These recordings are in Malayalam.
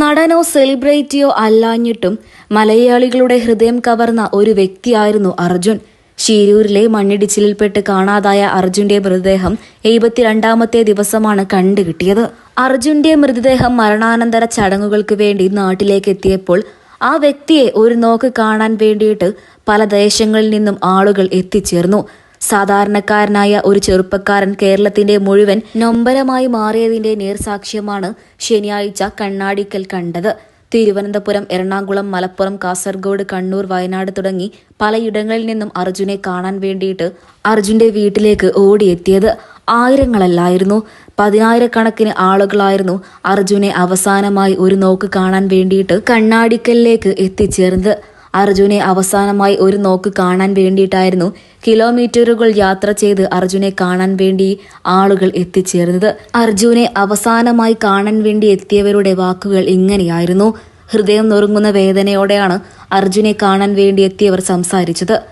നടനോ സെലിബ്രിറ്റിയോ അല്ലാഞ്ഞിട്ടും മലയാളികളുടെ ഹൃദയം കവർന്ന ഒരു വ്യക്തിയായിരുന്നു അർജുൻ. ശിരൂരിലെ മണ്ണിടിച്ചിലിൽപ്പെട്ട് കാണാതായ അർജുന്റെ മൃതദേഹം എഴുപത്തിരണ്ടാമത്തെ ദിവസമാണ് കണ്ടുകിട്ടിയത്. അർജുന്റെ മൃതദേഹം മരണാനന്തര ചടങ്ങുകൾക്ക് വേണ്ടി നാട്ടിലേക്ക് എത്തിയപ്പോൾ ആ വ്യക്തിയെ ഒരു നോക്ക് കാണാൻ വേണ്ടിയിട്ട് പല ദേശങ്ങളിൽ നിന്നും ആളുകൾ എത്തിച്ചേർന്നു. സാധാരണക്കാരനായ ഒരു ചെറുപ്പക്കാരൻ കേരളത്തിന്റെ മുഴുവൻ നൊമ്പരമായി മാറിയതിന്റെ നേർസാക്ഷ്യമാണ് ശനിയാഴ്ച കണ്ണാടിക്കൽ കണ്ടത്. തിരുവനന്തപുരം എറണാകുളം മലപ്പുറം കാസർഗോഡ് കണ്ണൂർ വയനാട് തുടങ്ങി പലയിടങ്ങളിൽ നിന്നും അർജുനെ കാണാൻ വേണ്ടിയിട്ട് അർജുന്റെ വീട്ടിലേക്ക് ഓടിയെത്തിയത് ആയിരങ്ങളല്ലായിരുന്നു. പതിനായിരക്കണക്കിന് ആളുകളായിരുന്നു അർജുനെ അവസാനമായി ഒരു നോക്ക് കാണാൻ വേണ്ടിയിട്ട് കണ്ണാടിക്കലിലേക്ക് എത്തിച്ചേർന്നത്. അർജുനെ അവസാനമായി ഒരു നോക്ക് കാണാൻ വേണ്ടിയിട്ടായിരുന്നു കിലോമീറ്ററുകൾ യാത്ര ചെയ്ത് അർജുനെ കാണാൻ വേണ്ടി ആളുകൾ എത്തിച്ചേർന്നത്. അർജുനെ അവസാനമായി കാണാൻ വേണ്ടി എത്തിയവരുടെ വാക്കുകൾ ഇങ്ങനെയായിരുന്നു. ഹൃദയം നുറുങ്ങുന്ന വേദനയോടെയാണ് അർജുനെ കാണാൻ വേണ്ടി എത്തിയവർ സംസാരിച്ചത്.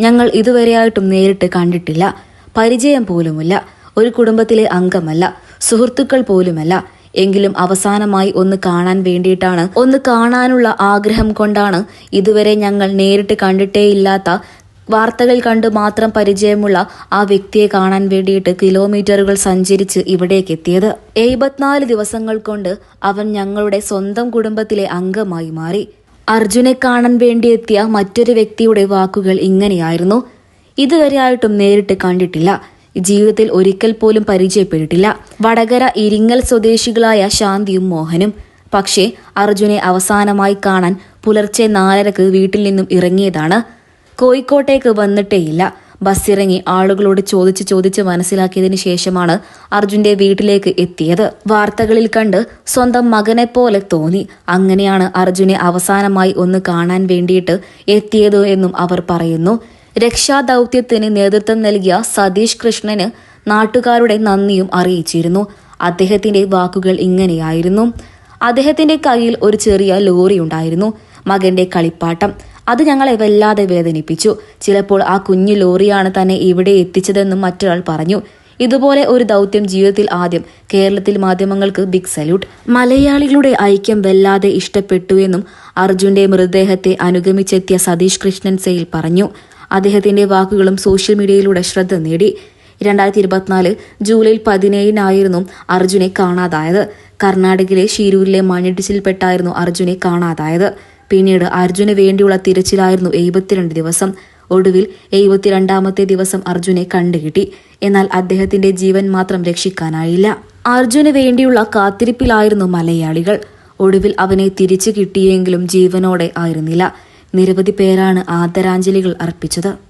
ഞങ്ങൾ ഇതുവരെയായിട്ടും നേരിട്ട് കണ്ടിട്ടില്ല. പരിചയം പോലുമില്ല. ഒരു കുടുംബത്തിലെ അംഗമല്ല. സുഹൃത്തുക്കൾ പോലുമല്ല. എങ്കിലും അവസാനമായി ഒന്ന് കാണാൻ വേണ്ടിയിട്ടാണ് ഒന്ന് കാണാനുള്ള ആഗ്രഹം കൊണ്ടാണ് ഇതുവരെ ഞങ്ങൾ നേരിട്ട് കണ്ടിട്ടേയില്ലാത്ത വാർത്തകൾ കണ്ട് മാത്രം പരിചയമുള്ള ആ വ്യക്തിയെ കാണാൻ വേണ്ടിയിട്ട് കിലോമീറ്ററുകൾ സഞ്ചരിച്ച് ഇവിടേക്ക് എത്തിയത്. എഴുപത്തിനാല് ദിവസങ്ങൾ കൊണ്ട് അവൻ ഞങ്ങളുടെ സ്വന്തം കുടുംബത്തിലെ അംഗമായി മാറി. അർജുനെ കാണാൻ വേണ്ടി എത്തിയ മറ്റൊരു വ്യക്തിയുടെ വാക്കുകൾ ഇങ്ങനെയായിരുന്നു. ഇതുവരെയായിട്ടും നേരിട്ട് കണ്ടിട്ടില്ല. ജീവിതത്തിൽ ഒരിക്കൽ പോലും പരിചയപ്പെട്ടിട്ടില്ല. വടകര ഇരിങ്ങൽ സ്വദേശികളായ ശാന്തിയും മോഹനും. പക്ഷേ അർജുനെ അവസാനമായി കാണാൻ പുലർച്ചെ നാലരക്ക് വീട്ടിൽ നിന്നും ഇറങ്ങിയതാണ്. കോഴിക്കോട്ടേക്ക് വന്നിട്ടേയില്ല. ബസ്സിറങ്ങി ആളുകളോട് ചോദിച്ച് ചോദിച്ച് മനസ്സിലാക്കിയതിനു ശേഷമാണ് അർജുന്റെ വീട്ടിലേക്ക് എത്തിയത്. വാർത്തകളിൽ കണ്ട് സ്വന്തം മകനെ പോലെ തോന്നി. അങ്ങനെയാണ് അർജുനെ അവസാനമായി ഒന്ന് കാണാൻ വേണ്ടിയിട്ട് എത്തിയത് എന്നും അവർ പറയുന്നു. രക്ഷാദൗത്യത്തിന് നേതൃത്വം നൽകിയ സതീഷ് കൃഷ്ണന് നാട്ടുകാരുടെ നന്ദിയും അറിയിച്ചിരുന്നു. അദ്ദേഹത്തിന്റെ വാക്കുകൾ ഇങ്ങനെയായിരുന്നു. അദ്ദേഹത്തിന്റെ കയ്യിൽ ഒരു ചെറിയ ലോറി ഉണ്ടായിരുന്നു. മകന്റെ കളിപ്പാട്ടം. അത് ഞങ്ങളെ വല്ലാതെ വേദനിപ്പിച്ചു. ചിലപ്പോൾ ആ കുഞ്ഞു ലോറിയാണ് തന്നെ ഇവിടെ എത്തിച്ചതെന്നും മറ്റൊരാൾ പറഞ്ഞു. ഇതുപോലെ ഒരു ദൗത്യം ജീവിതത്തിൽ ആദ്യം. കേരളത്തിൽ മാധ്യമങ്ങൾക്ക് ബിഗ് സല്യൂട്ട്. മലയാളികളുടെ ഐക്യം വല്ലാതെ ഇഷ്ടപ്പെട്ടു എന്നും അർജുന്റെ മൃതദേഹത്തെ അനുഗമിച്ചെത്തിയ സതീഷ് കൃഷ്ണൻ സെയിൽ പറഞ്ഞു. അദ്ദേഹത്തിന്റെ വാക്കുകളും സോഷ്യൽ മീഡിയയിലൂടെ ശ്രദ്ധ നേടി. രണ്ടായിരത്തി ഇരുപത്തിനാല് ജൂലൈ പതിനേഴിനായിരുന്നു അർജുനെ കാണാതായത്. കർണാടകയിലെ ഷീരൂരിലെ മണ്ണിടിച്ചിൽപ്പെട്ടായിരുന്നു അർജുനെ കാണാതായത്. പിന്നീട് അർജുന് വേണ്ടിയുള്ള തിരച്ചിലായിരുന്നു എഴുപത്തിരണ്ട് ദിവസം. ഒടുവിൽ എഴുപത്തിരണ്ടാമത്തെ ദിവസം അർജുനെ കണ്ടുകിട്ടി. എന്നാൽ അദ്ദേഹത്തിന്റെ ജീവൻ മാത്രം രക്ഷിക്കാനായില്ല. അർജുന് വേണ്ടിയുള്ള കാത്തിരിപ്പിലായിരുന്നു മലയാളികൾ. ഒടുവിൽ അവനെ തിരിച്ചു കിട്ടിയെങ്കിലും ജീവനോടെ ആയിരുന്നില്ല. നിരവധി പേരാണ് ആദരാഞ്ജലികൾ അർപ്പിച്ചത്.